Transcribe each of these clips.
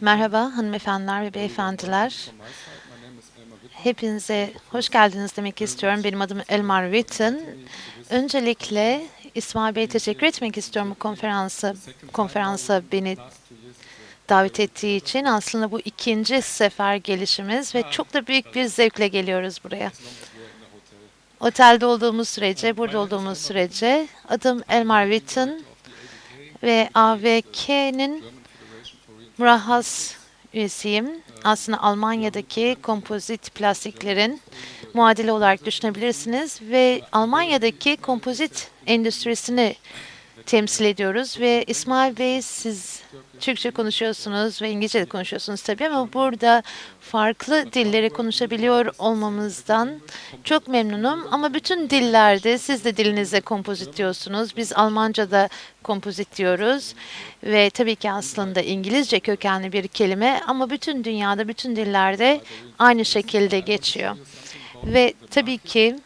Merhaba hanımefendiler ve beyefendiler. Hepinize hoş geldiniz demek istiyorum. Benim adım Elmar Witten. Öncelikle İsmail Bey'e teşekkür etmek istiyorum bu konferansa, konferansa beni davet ettiği için. Aslında bu ikinci sefer gelişimiz ve çok da büyük bir zevkle geliyoruz buraya. Otelde olduğumuz sürece, burada olduğumuz sürece adım Elmar Witten ve AVK'nin Murahhas üyesiyim. Aslında Almanya'daki kompozit plastiklerin muadili olarak düşünebilirsiniz ve Almanya'daki kompozit endüstrisini temsil ediyoruz ve İsmail Bey siz Türkçe konuşuyorsunuz ve İngilizce de konuşuyorsunuz tabii ama burada farklı dilleri konuşabiliyor olmamızdan çok memnunum. Ama bütün dillerde siz de dilinizde kompozit diyorsunuz. Biz Almanca'da kompozit diyoruz ve tabii ki aslında İngilizce kökenli bir kelime ama bütün dünyada, bütün dillerde aynı şekilde geçiyor. Ve tabii ki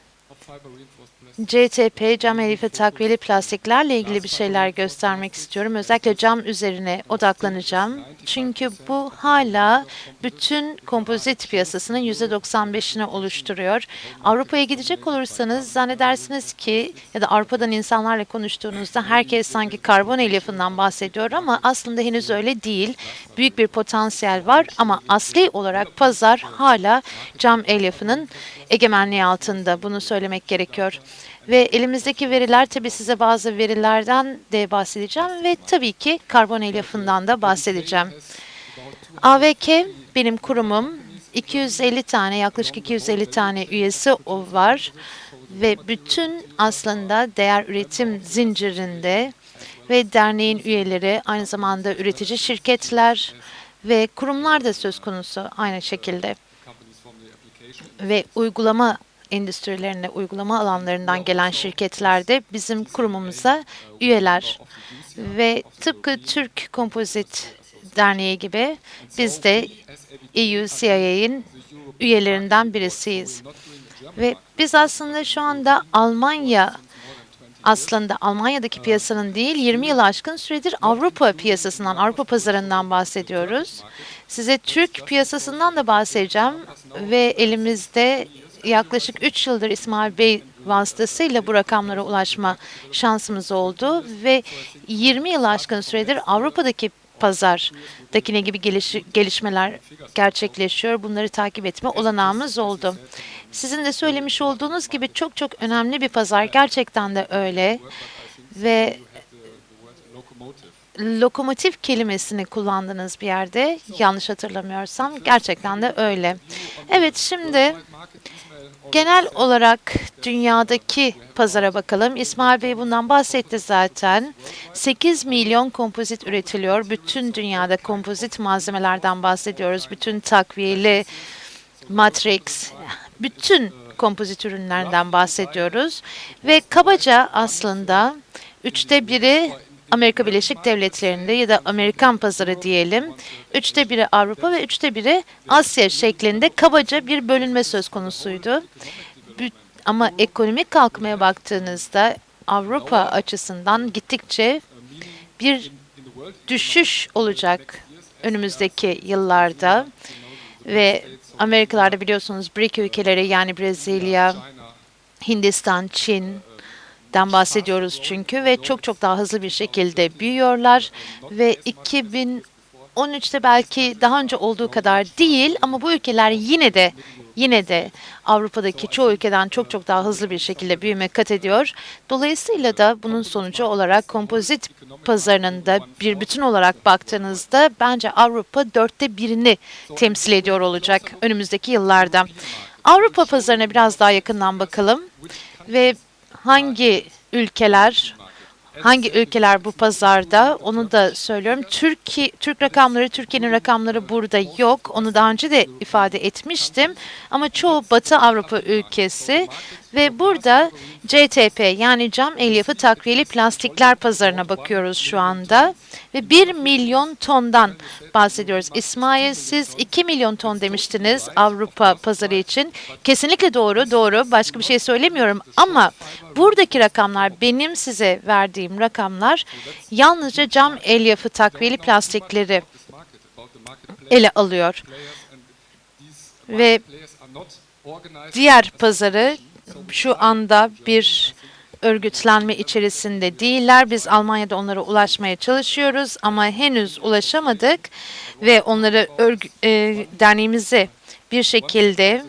CTP, cam elife takviyeli plastiklerle ilgili bir şeyler göstermek istiyorum. Özellikle cam üzerine odaklanacağım. Çünkü bu hala bütün kompozit piyasasının %95'ini oluşturuyor. Avrupa'ya gidecek olursanız zannedersiniz ki ya da Avrupa'dan insanlarla konuştuğunuzda herkes sanki karbon elyafından bahsediyor ama aslında henüz öyle değil. Büyük bir potansiyel var ama asli olarak pazar hala cam elyafının egemenliği altında. Bunu söylemek gerekiyor. Ve elimizdeki veriler tabii size bazı verilerden de bahsedeceğim ve tabii ki karbon elyafından da bahsedeceğim. AVK benim kurumum. 250 tane yaklaşık 250 tane üyesi o var ve bütün aslında değer üretim zincirinde ve derneğin üyeleri aynı zamanda üretici şirketler ve kurumlar da söz konusu aynı şekilde ve uygulama endüstrilerine, uygulama alanlarından gelen şirketler de bizim kurumumuza üyeler. Ve tıpkı Türk Kompozit Derneği gibi biz de EU CIA'nin üyelerinden birisiyiz. Ve biz aslında şu anda Almanya aslında Almanya'daki piyasanın değil 20 yıl aşkın süredir Avrupa piyasasından, Avrupa pazarından bahsediyoruz. Size Türk piyasasından da bahsedeceğim ve elimizde yaklaşık 3 yıldır İsmail Bey vasıtasıyla bu rakamlara ulaşma şansımız oldu ve 20 yıl aşkın süredir Avrupa'daki pazardaki ne gibi geliş, gelişmeler gerçekleşiyor. Bunları takip etme olanağımız oldu. Sizin de söylemiş olduğunuz gibi çok çok önemli bir pazar. Gerçekten de öyle. Ve lokomotif kelimesini kullandığınız bir yerde yanlış hatırlamıyorsam gerçekten de öyle. Evet şimdi genel olarak dünyadaki pazara bakalım. İsmail Bey bundan bahsetti zaten. 8 milyon kompozit üretiliyor. Bütün dünyada kompozit malzemelerden bahsediyoruz. Bütün takviyeli, matrix, bütün kompozit ürünlerden bahsediyoruz. Ve kabaca aslında üçte biri Amerika Birleşik Devletleri'nde ya da Amerikan pazarı diyelim. Üçte biri Avrupa ve üçte biri Asya şeklinde kabaca bir bölünme söz konusuydu. Ama ekonomik kalkmaya baktığınızda Avrupa açısından gittikçe bir düşüş olacak önümüzdeki yıllarda ve Amerikalarda biliyorsunuz BRIC ülkeleri yani Brezilya, Hindistan, Çin, den bahsediyoruz çünkü ve çok çok daha hızlı bir şekilde büyüyorlar ve 2013'te belki daha önce olduğu kadar değil ama bu ülkeler yine de yine de Avrupa'daki çoğu ülkeden çok çok daha hızlı bir şekilde büyüme kat ediyor. Dolayısıyla da bunun sonucu olarak kompozit pazarının da bir bütün olarak baktığınızda bence Avrupa dörtte birini temsil ediyor olacak önümüzdeki yıllarda. Avrupa pazarına biraz daha yakından bakalım ve hangi ülkeler hangi ülkeler bu pazarda onu da söylüyorum. Türkiye Türk rakamları, Türkiye'nin rakamları burada yok. Onu daha önce de ifade etmiştim. Ama çoğu Batı Avrupa ülkesi Ve burada CTP yani cam elyafı takviyeli plastikler pazarına bakıyoruz şu anda. Ve 1 milyon tondan bahsediyoruz. İsmail siz 2 milyon ton demiştiniz Avrupa pazarı için. Kesinlikle doğru, doğru. Başka bir şey söylemiyorum. Ama buradaki rakamlar benim size verdiğim rakamlar yalnızca cam elyafı takviyeli plastikleri ele alıyor. Ve diğer pazarı şu anda bir örgütlenme içerisinde değiller. Biz Almanya'da onlara ulaşmaya çalışıyoruz ama henüz ulaşamadık ve onları örgü, e, derneğimize bir şekilde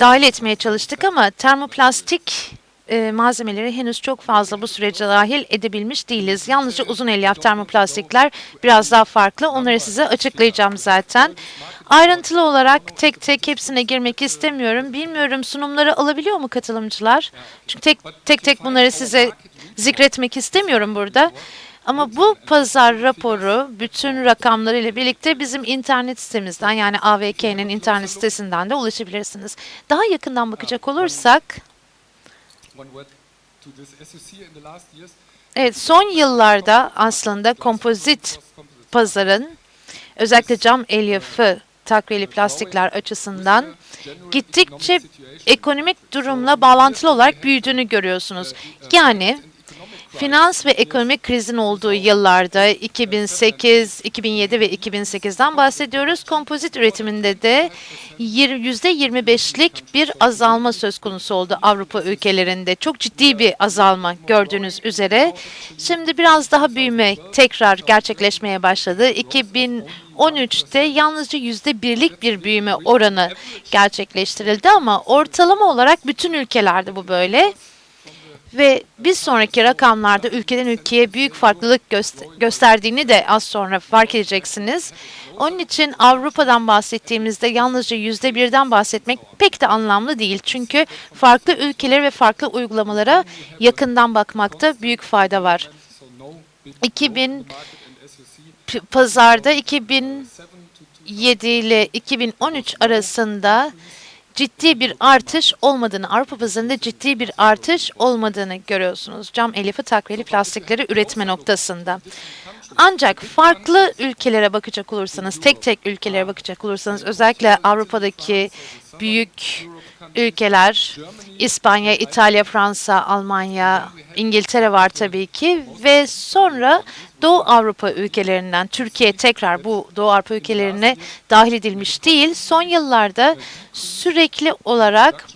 dahil etmeye çalıştık ama termoplastik e, malzemeleri henüz çok fazla bu sürece dahil edebilmiş değiliz. Yalnızca uzun elyaf termoplastikler biraz daha farklı. Onları size açıklayacağım zaten. Ayrıntılı olarak tek tek hepsine girmek istemiyorum. Bilmiyorum sunumları alabiliyor mu katılımcılar? Çünkü tek tek, tek bunları size zikretmek istemiyorum burada. Ama bu pazar raporu bütün rakamlarıyla birlikte bizim internet sitemizden yani AVK'nin internet sitesinden de ulaşabilirsiniz. Daha yakından bakacak olursak Evet, son yıllarda aslında kompozit pazarın özellikle cam elyafı takviyeli plastikler açısından gittikçe ekonomik durumla bağlantılı olarak büyüdüğünü görüyorsunuz. Yani finans ve ekonomik krizin olduğu yıllarda 2008, 2007 ve 2008'den bahsediyoruz. Kompozit üretiminde de %25'lik bir azalma söz konusu oldu Avrupa ülkelerinde. Çok ciddi bir azalma gördüğünüz üzere. Şimdi biraz daha büyüme tekrar gerçekleşmeye başladı. 2013'te yalnızca %1'lik bir büyüme oranı gerçekleştirildi ama ortalama olarak bütün ülkelerde bu böyle. Ve bir sonraki rakamlarda ülkeden ülkeye büyük farklılık göster gösterdiğini de az sonra fark edeceksiniz. Onun için Avrupa'dan bahsettiğimizde yalnızca yüzde birden bahsetmek pek de anlamlı değil. Çünkü farklı ülkeler ve farklı uygulamalara yakından bakmakta büyük fayda var. 2000 pazarda 2007 ile 2013 arasında ciddi bir artış olmadığını, Avrupa pazarında ciddi bir artış olmadığını görüyorsunuz. Cam elyafı takviyeli plastikleri üretme noktasında. Ancak farklı ülkelere bakacak olursanız, tek tek ülkelere bakacak olursanız, özellikle Avrupa'daki büyük ülkeler, İspanya, İtalya, Fransa, Almanya, İngiltere var tabii ki ve sonra Doğu Avrupa ülkelerinden Türkiye tekrar bu Doğu Avrupa ülkelerine dahil edilmiş değil. Son yıllarda sürekli olarak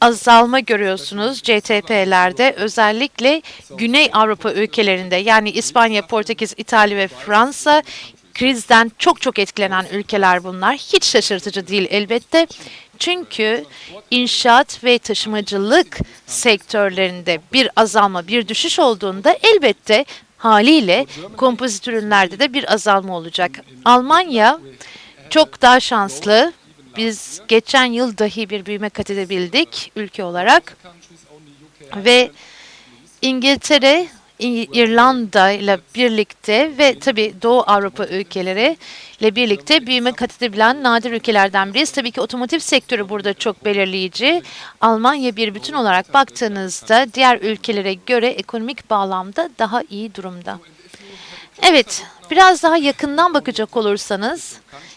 azalma görüyorsunuz CTP'lerde özellikle Güney Avrupa ülkelerinde yani İspanya, Portekiz, İtalya ve Fransa krizden çok çok etkilenen ülkeler bunlar. Hiç şaşırtıcı değil elbette. Çünkü inşaat ve taşımacılık sektörlerinde bir azalma, bir düşüş olduğunda elbette haliyle kompozit ürünlerde de bir azalma olacak. Almanya çok daha şanslı. Biz geçen yıl dahi bir büyüme kat edebildik ülke olarak. Ve İngiltere, İrlanda ile birlikte ve tabii Doğu Avrupa ülkeleri ile birlikte büyüme kat edebilen nadir ülkelerden biriyiz. Tabii ki otomotiv sektörü burada çok belirleyici. Almanya bir bütün olarak baktığınızda diğer ülkelere göre ekonomik bağlamda daha iyi durumda. Evet, biraz daha yakından bakacak olursanız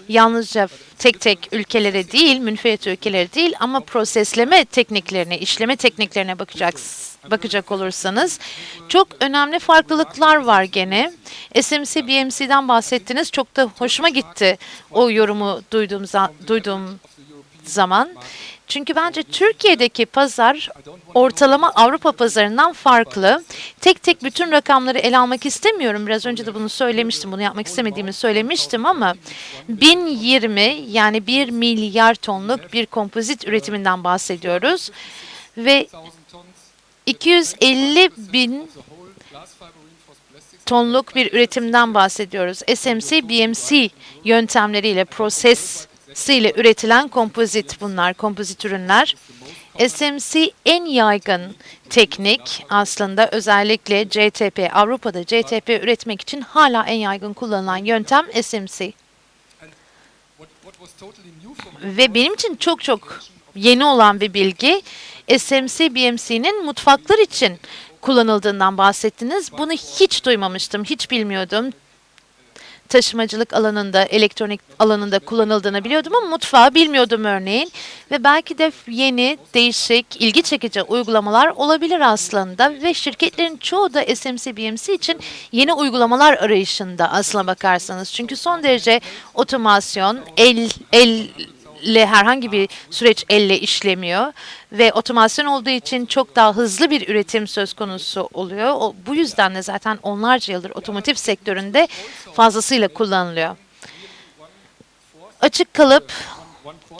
yalnızca tek tek ülkelere değil, münferit ülkelere değil ama prosesleme tekniklerine, işleme tekniklerine bakacaksınız bakacak olursanız çok önemli farklılıklar var gene. SMC, BMC'den bahsettiniz. Çok da hoşuma gitti o yorumu duyduğum, duyduğum zaman. Çünkü bence Türkiye'deki pazar ortalama Avrupa pazarından farklı. Tek tek bütün rakamları ele almak istemiyorum. Biraz önce de bunu söylemiştim. Bunu yapmak istemediğimi söylemiştim ama 1020 yani 1 milyar tonluk bir kompozit üretiminden bahsediyoruz. Ve 250 bin tonluk bir üretimden bahsediyoruz. SMC, BMC yöntemleriyle, prosesiyle üretilen kompozit bunlar, kompozit ürünler. SMC en yaygın teknik aslında özellikle CTP, Avrupa'da CTP üretmek için hala en yaygın kullanılan yöntem SMC. ve benim için çok çok yeni olan bir bilgi SMC BMC'nin mutfaklar için kullanıldığından bahsettiniz. Bunu hiç duymamıştım, hiç bilmiyordum. Taşımacılık alanında, elektronik alanında kullanıldığını biliyordum ama mutfağı bilmiyordum örneğin. Ve belki de yeni, değişik, ilgi çekici uygulamalar olabilir aslında. Ve şirketlerin çoğu da SMC, BMC için yeni uygulamalar arayışında aslına bakarsanız. Çünkü son derece otomasyon, el, el elle herhangi bir süreç elle işlemiyor ve otomasyon olduğu için çok daha hızlı bir üretim söz konusu oluyor. O, bu yüzden de zaten onlarca yıldır otomotiv sektöründe fazlasıyla kullanılıyor. Açık kalıp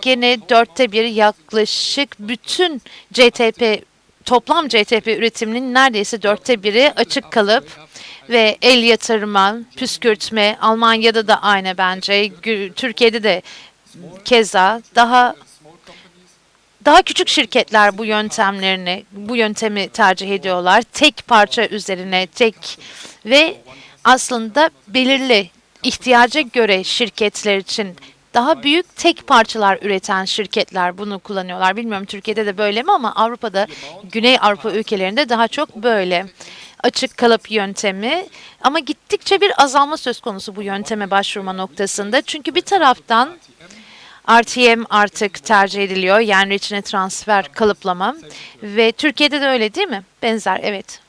gene dörtte bir yaklaşık bütün CTP toplam CTP üretiminin neredeyse dörtte biri açık kalıp ve el yatırma, püskürtme, Almanya'da da aynı bence, Türkiye'de de keza daha daha küçük şirketler bu yöntemlerini, bu yöntemi tercih ediyorlar. Tek parça üzerine tek ve aslında belirli ihtiyaca göre şirketler için daha büyük tek parçalar üreten şirketler bunu kullanıyorlar. Bilmiyorum Türkiye'de de böyle mi ama Avrupa'da, Güney Avrupa ülkelerinde daha çok böyle açık kalıp yöntemi ama gittikçe bir azalma söz konusu bu yönteme başvurma noktasında. Çünkü bir taraftan RTM artık tercih ediliyor. Yani içine transfer kalıplama. Ve Türkiye'de de öyle değil mi? Benzer evet.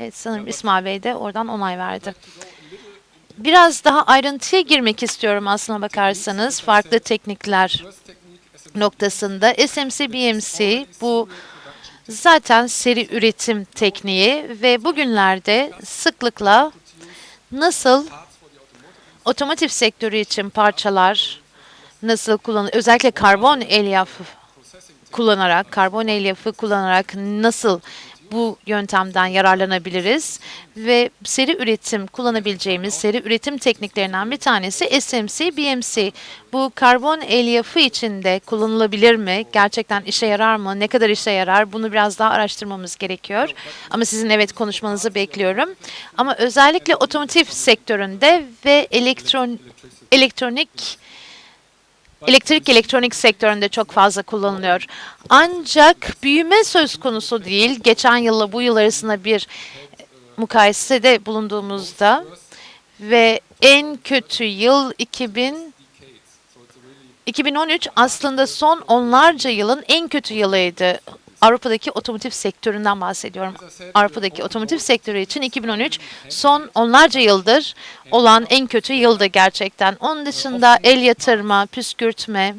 Evet sanırım İsmail Bey de oradan onay verdi. Biraz daha ayrıntıya girmek istiyorum aslına bakarsanız. Farklı teknikler noktasında. SMC, BMC bu zaten seri üretim tekniği ve bugünlerde sıklıkla nasıl otomotiv sektörü için parçalar nasıl kullanılır? Özellikle karbon elyaf kullanarak, karbon elyafı kullanarak nasıl bu yöntemden yararlanabiliriz ve seri üretim kullanabileceğimiz seri üretim tekniklerinden bir tanesi SMC, BMC. Bu karbon elyafı içinde kullanılabilir mi? Gerçekten işe yarar mı? Ne kadar işe yarar? Bunu biraz daha araştırmamız gerekiyor. Ama sizin evet konuşmanızı bekliyorum. Ama özellikle otomotiv sektöründe ve elektron elektronik elektrik elektronik sektöründe çok fazla kullanılıyor. Ancak büyüme söz konusu değil. Geçen yılla bu yıl arasında bir mukayesede bulunduğumuzda ve en kötü yıl 2000 2013 aslında son onlarca yılın en kötü yılıydı. Avrupa'daki otomotiv sektöründen bahsediyorum. Avrupa'daki otomotiv sektörü için 2013 son onlarca yıldır olan en kötü yıldı gerçekten. Onun dışında el yatırma, püskürtme,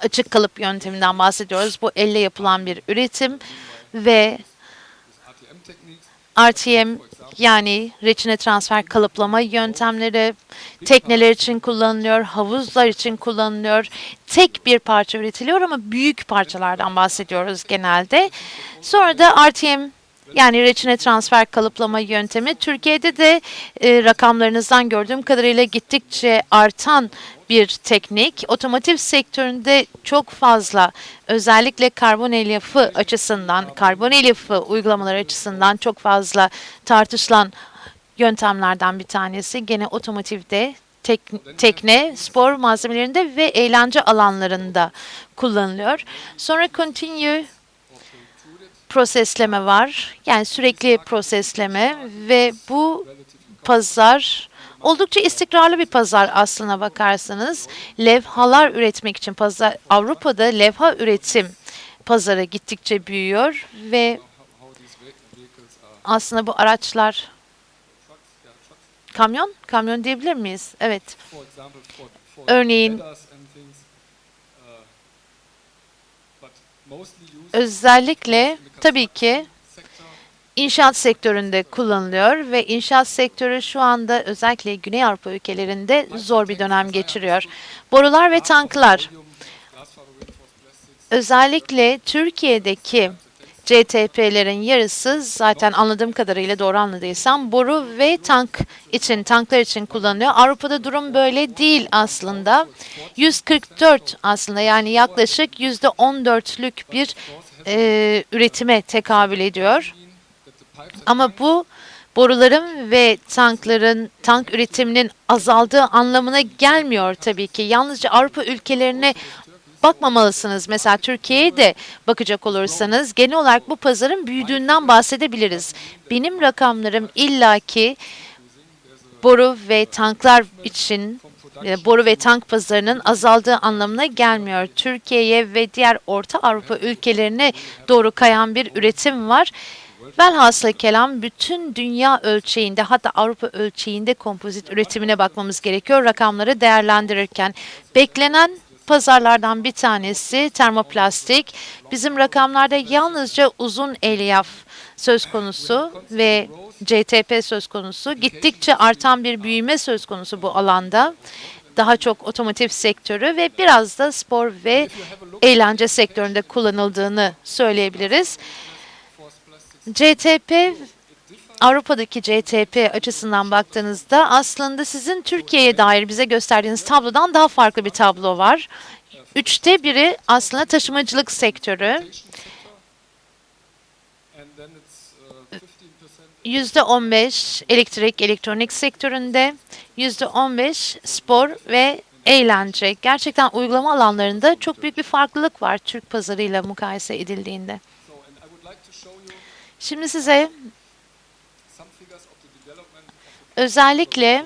açık kalıp yönteminden bahsediyoruz. Bu elle yapılan bir üretim ve RTM yani reçine transfer kalıplama yöntemleri tekneler için kullanılıyor, havuzlar için kullanılıyor. Tek bir parça üretiliyor ama büyük parçalardan bahsediyoruz genelde. Sonra da RTM yani reçine transfer kalıplama yöntemi Türkiye'de de e, rakamlarınızdan gördüğüm kadarıyla gittikçe artan bir teknik. Otomotiv sektöründe çok fazla özellikle karbon elyafı açısından, karbon elyafı uygulamaları açısından çok fazla tartışılan yöntemlerden bir tanesi. Gene otomotivde tek, tekne, spor malzemelerinde ve eğlence alanlarında kullanılıyor. Sonra continue prosesleme var. Yani sürekli prosesleme ve bu pazar oldukça istikrarlı bir pazar aslına bakarsanız. Levhalar üretmek için pazar Avrupa'da levha üretim pazarı gittikçe büyüyor ve aslında bu araçlar kamyon, kamyon diyebilir miyiz? Evet. Örneğin özellikle tabii ki inşaat sektöründe kullanılıyor ve inşaat sektörü şu anda özellikle Güney Avrupa ülkelerinde zor bir dönem geçiriyor. Borular ve tanklar. Özellikle Türkiye'deki CTP'lerin yarısı zaten anladığım kadarıyla doğru anladıysam boru ve tank için, tanklar için kullanılıyor. Avrupa'da durum böyle değil aslında. 144 aslında yani yaklaşık %14'lük bir e, üretime tekabül ediyor. Ama bu boruların ve tankların tank üretiminin azaldığı anlamına gelmiyor tabii ki. Yalnızca Avrupa ülkelerine bakmamalısınız. Mesela Türkiye'ye de bakacak olursanız genel olarak bu pazarın büyüdüğünden bahsedebiliriz. Benim rakamlarım illaki boru ve tanklar için e, boru ve tank pazarının azaldığı anlamına gelmiyor. Türkiye'ye ve diğer Orta Avrupa ülkelerine doğru kayan bir üretim var. Velhasıl kelam bütün dünya ölçeğinde hatta Avrupa ölçeğinde kompozit üretimine bakmamız gerekiyor rakamları değerlendirirken. Beklenen pazarlardan bir tanesi termoplastik. Bizim rakamlarda yalnızca uzun elyaf söz konusu ve CTP söz konusu. Gittikçe artan bir büyüme söz konusu bu alanda. Daha çok otomotiv sektörü ve biraz da spor ve eğlence sektöründe kullanıldığını söyleyebiliriz. CTP Avrupa'daki CTP açısından baktığınızda aslında sizin Türkiye'ye dair bize gösterdiğiniz tablodan daha farklı bir tablo var. Üçte biri aslında taşımacılık sektörü. Yüzde on beş elektrik, elektronik sektöründe, yüzde on beş spor ve eğlence. Gerçekten uygulama alanlarında çok büyük bir farklılık var Türk pazarıyla mukayese edildiğinde. Şimdi size özellikle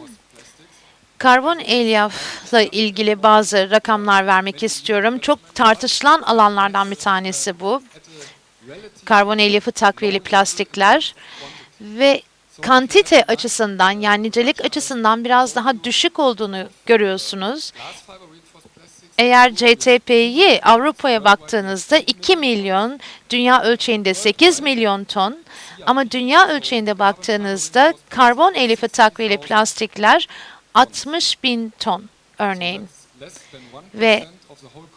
karbon elyafla ilgili bazı rakamlar vermek istiyorum. Çok tartışılan alanlardan bir tanesi bu. Karbon elyafı takviyeli plastikler ve kantite açısından yani nicelik açısından biraz daha düşük olduğunu görüyorsunuz. Eğer CTP'yi Avrupa'ya baktığınızda 2 milyon, dünya ölçeğinde 8 milyon ton ama dünya ölçeğinde baktığınızda karbon elifi takviyeli plastikler 60 bin ton örneğin. Ve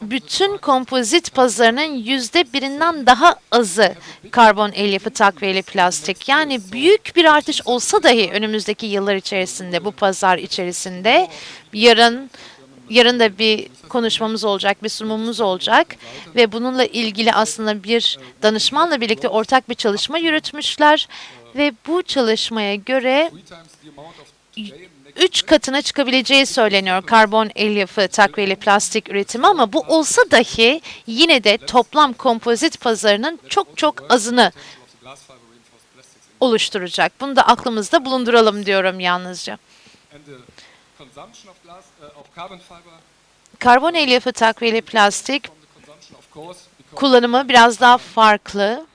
bütün kompozit pazarının yüzde birinden daha azı karbon elyafı takviyeli plastik. Yani büyük bir artış olsa dahi önümüzdeki yıllar içerisinde bu pazar içerisinde yarın yarın da bir konuşmamız olacak, bir sunumumuz olacak ve bununla ilgili aslında bir danışmanla birlikte ortak bir çalışma yürütmüşler ve bu çalışmaya göre üç katına çıkabileceği söyleniyor karbon elyafı takviyeli plastik üretimi ama bu olsa dahi yine de toplam kompozit pazarının çok çok azını oluşturacak. Bunu da aklımızda bulunduralım diyorum yalnızca. Karbon elyafı takviyeli plastik kullanımı biraz daha farklı.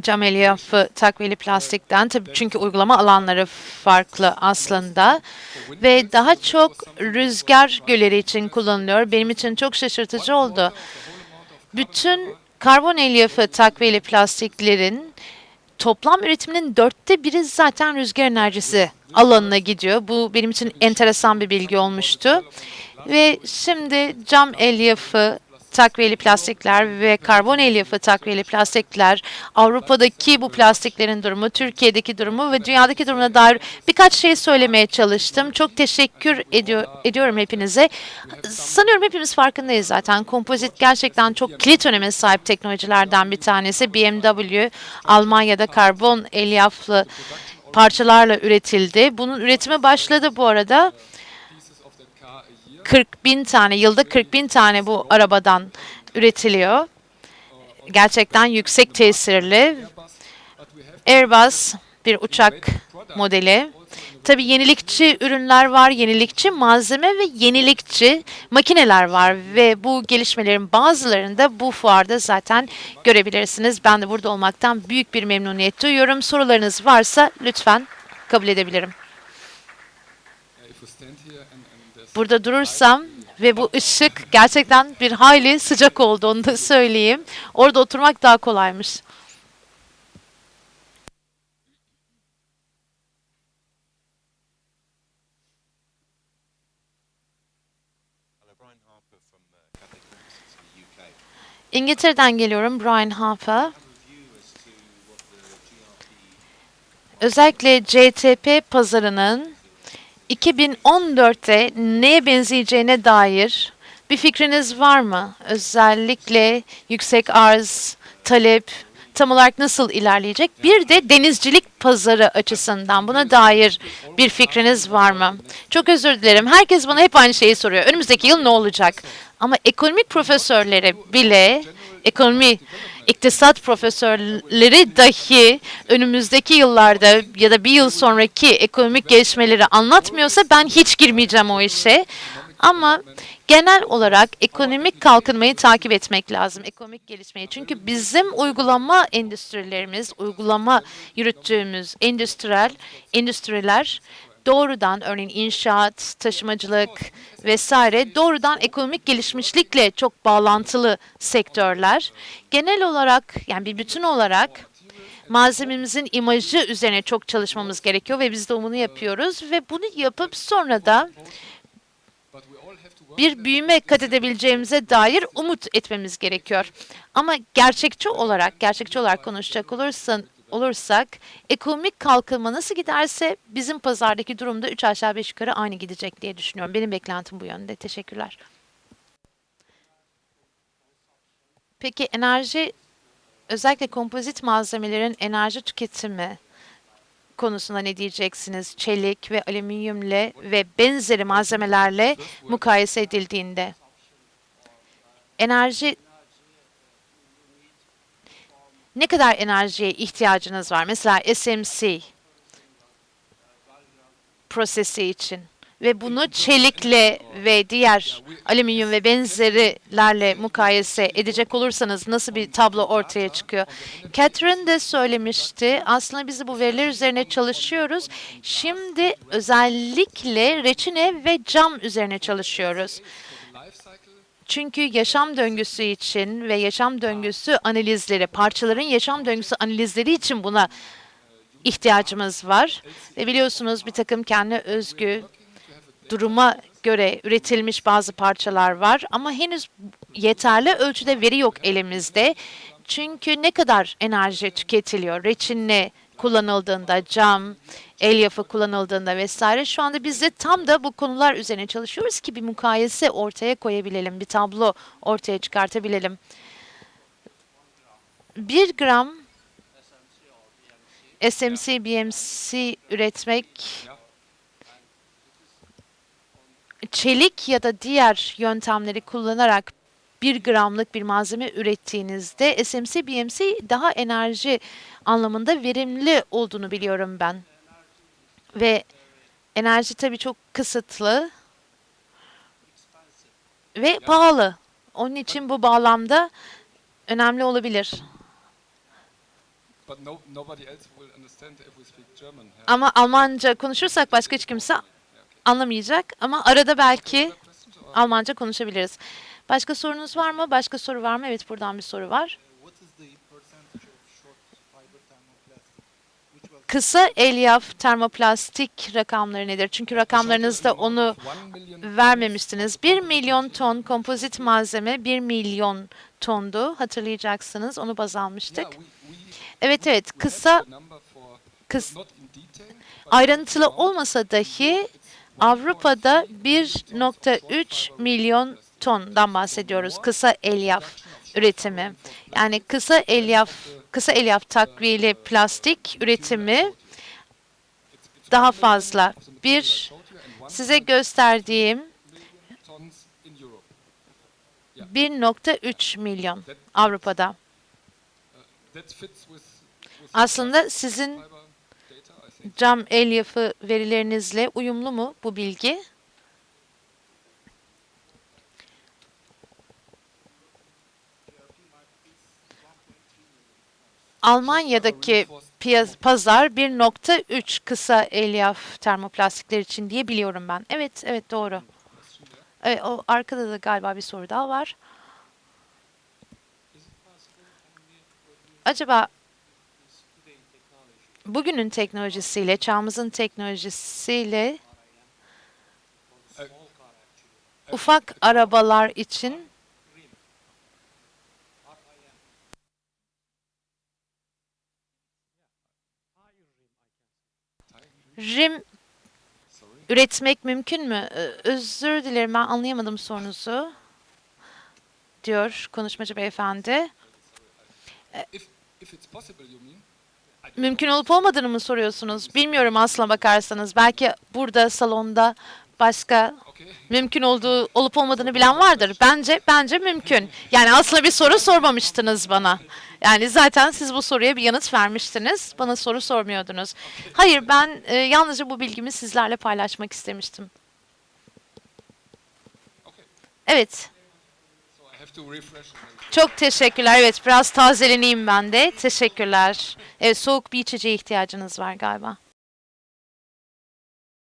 Cam elyafı takviyeli plastikten tabii çünkü uygulama alanları farklı aslında ve daha çok rüzgar gölleri için kullanılıyor. Benim için çok şaşırtıcı oldu. Bütün karbon elyafı takviyeli plastiklerin toplam üretiminin dörtte biri zaten rüzgar enerjisi alanına gidiyor. Bu benim için enteresan bir bilgi olmuştu. Ve şimdi cam elyafı takviyeli plastikler ve karbon elyafı takviyeli plastikler, Avrupa'daki bu plastiklerin durumu, Türkiye'deki durumu ve dünyadaki durumuna dair birkaç şey söylemeye çalıştım. Çok teşekkür ediyor, ediyorum hepinize. Sanıyorum hepimiz farkındayız zaten. Kompozit gerçekten çok kilit öneme sahip teknolojilerden bir tanesi. BMW, Almanya'da karbon elyaflı parçalarla üretildi. Bunun üretimi başladı bu arada. 40 bin tane, yılda 40 bin tane bu arabadan üretiliyor. Gerçekten yüksek tesirli. Airbus bir uçak modeli. Tabii yenilikçi ürünler var, yenilikçi malzeme ve yenilikçi makineler var ve bu gelişmelerin bazılarını da bu fuarda zaten görebilirsiniz. Ben de burada olmaktan büyük bir memnuniyet duyuyorum. Sorularınız varsa lütfen kabul edebilirim. Burada durursam ve bu ışık gerçekten bir hayli sıcak oldu onu da söyleyeyim. Orada oturmak daha kolaymış. İngiltere'den geliyorum Brian Harper. Özellikle CTP pazarının 2014'te neye benzeyeceğine dair bir fikriniz var mı? Özellikle yüksek arz, talep tam olarak nasıl ilerleyecek? Bir de denizcilik pazarı açısından buna dair bir fikriniz var mı? Çok özür dilerim. Herkes bana hep aynı şeyi soruyor. Önümüzdeki yıl ne olacak? Ama ekonomik profesörleri bile ekonomi iktisat profesörleri dahi önümüzdeki yıllarda ya da bir yıl sonraki ekonomik gelişmeleri anlatmıyorsa ben hiç girmeyeceğim o işe. Ama genel olarak ekonomik kalkınmayı takip etmek lazım, ekonomik gelişmeyi. Çünkü bizim uygulama endüstrilerimiz, uygulama yürüttüğümüz endüstriyel endüstriler doğrudan örneğin inşaat, taşımacılık vesaire doğrudan ekonomik gelişmişlikle çok bağlantılı sektörler. Genel olarak yani bir bütün olarak malzememizin imajı üzerine çok çalışmamız gerekiyor ve biz de bunu yapıyoruz ve bunu yapıp sonra da bir büyüme kat edebileceğimize dair umut etmemiz gerekiyor. Ama gerçekçi olarak, gerçekçi olarak konuşacak olursan, olursak ekonomik kalkınma nasıl giderse bizim pazardaki durumda 3 aşağı 5 yukarı aynı gidecek diye düşünüyorum. Benim beklentim bu yönde. Teşekkürler. Peki enerji özellikle kompozit malzemelerin enerji tüketimi konusunda ne diyeceksiniz? Çelik ve alüminyumle ve benzeri malzemelerle mukayese edildiğinde. Enerji ne kadar enerjiye ihtiyacınız var? Mesela SMC prosesi için ve bunu çelikle ve diğer alüminyum ve benzerilerle mukayese edecek olursanız nasıl bir tablo ortaya çıkıyor? Catherine de söylemişti. Aslında biz bu veriler üzerine çalışıyoruz. Şimdi özellikle reçine ve cam üzerine çalışıyoruz. Çünkü yaşam döngüsü için ve yaşam döngüsü analizleri, parçaların yaşam döngüsü analizleri için buna ihtiyacımız var. Ve biliyorsunuz bir takım kendi özgü duruma göre üretilmiş bazı parçalar var ama henüz yeterli ölçüde veri yok elimizde. Çünkü ne kadar enerji tüketiliyor? Reçine kullanıldığında, cam, elyafı kullanıldığında vesaire. Şu anda biz de tam da bu konular üzerine çalışıyoruz ki bir mukayese ortaya koyabilelim, bir tablo ortaya çıkartabilelim. Bir gram SMC, BMC üretmek çelik ya da diğer yöntemleri kullanarak bir gramlık bir malzeme ürettiğinizde SMC, BMC daha enerji anlamında verimli olduğunu biliyorum ben. Ve enerji tabii çok kısıtlı ve pahalı. Onun için bu bağlamda önemli olabilir. Ama Almanca konuşursak başka hiç kimse anlamayacak. Ama arada belki Almanca konuşabiliriz. Başka sorunuz var mı? Başka soru var mı? Evet buradan bir soru var. Kısa elyaf termoplastik rakamları nedir? Çünkü rakamlarınızda onu vermemiştiniz. 1 milyon ton kompozit malzeme 1 milyon tondu. Hatırlayacaksınız. Onu baz almıştık. Evet evet kısa kıs ayrıntılı olmasa dahi Avrupa'da 1.3 milyon tondan bahsediyoruz. Kısa elyaf üretimi. Yani kısa elyaf kısa elyaf takviyeli plastik üretimi daha fazla. Bir size gösterdiğim tons in Europe. 1.3 milyon Avrupa'da. Aslında sizin cam elyafı verilerinizle uyumlu mu bu bilgi? Almanya'daki pazar 1.3 kısa elyaf termoplastikler için diye biliyorum ben. Evet, evet doğru. Evet, o arkada da galiba bir soru daha var. Acaba bugünün teknolojisiyle, çağımızın teknolojisiyle ufak arabalar için rim üretmek mümkün mü? Ö- Özür dilerim ben anlayamadım sorunuzu. Diyor konuşmacı beyefendi. Don't Mümkün olup olmadığını mı soruyorsunuz? Bilmiyorum aslına bakarsanız. Belki burada salonda başka mümkün olduğu olup olmadığını bilen vardır. Bence bence mümkün. Yani aslında bir soru sormamıştınız bana. Yani zaten siz bu soruya bir yanıt vermiştiniz. Bana soru sormuyordunuz. Hayır ben e, yalnızca bu bilgimi sizlerle paylaşmak istemiştim. Evet. Çok teşekkürler. Evet biraz tazeleneyim ben de. Teşekkürler. Evet soğuk bir içeceğe ihtiyacınız var galiba.